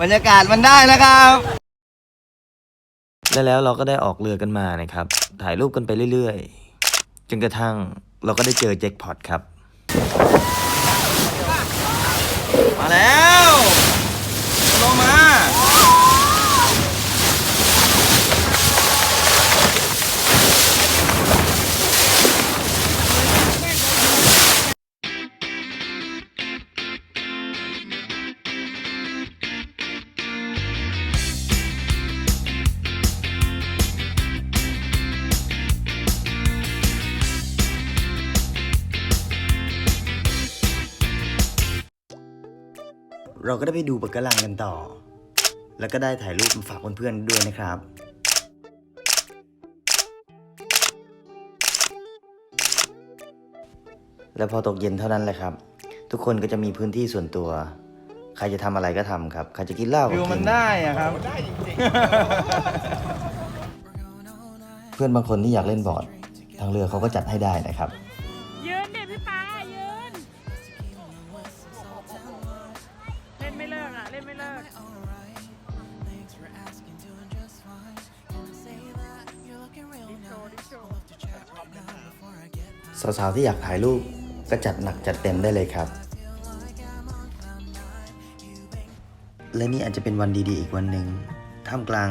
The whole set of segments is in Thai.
บรรยากาศมันได้นะครับ และแล้วเราก็ได้ออกเรือกันมานะครับ ถ่ายรูปกันไปเรื่อยๆ จนกระทั่งเราก็ได้เจอแจ็คพอตครับ มาแล้ว เราก็ได้ไปดูปะการังกันต่อ แล้วก็ได้ถ่ายรูปมาฝากเพื่อนๆด้วยนะครับแล้วพอตกเย็นเท่านั้นแหละครับ ทุกคนก็จะมีพื้นที่ส่วนตัว ใครจะทำอะไรก็ทำครับ ใครจะกินเหล้าก็วิวมันกินได้อะครับเพื่อนบางคนที่อยากเล่นบอร์ด ทางเรือเขาก็จัดให้ได้นะครับ ยืนเด็พี่ปายืน สาวๆที่อยากถ่ายรูปก็จัดหนักจัดเต็มได้เลยครับ และนี่อาจจะเป็นวันดีๆอีกวันหนึ่งท่ามกลาง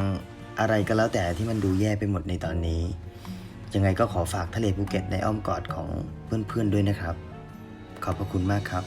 อะไรก็แล้วแต่ที่มันดูแย่ไปหมดในตอนนี้ ยังไงก็ขอฝากทะเลภูเก็ตในอ้อมกอดของเพื่อนๆด้วยนะครับ ขอบพระคุณมากครับ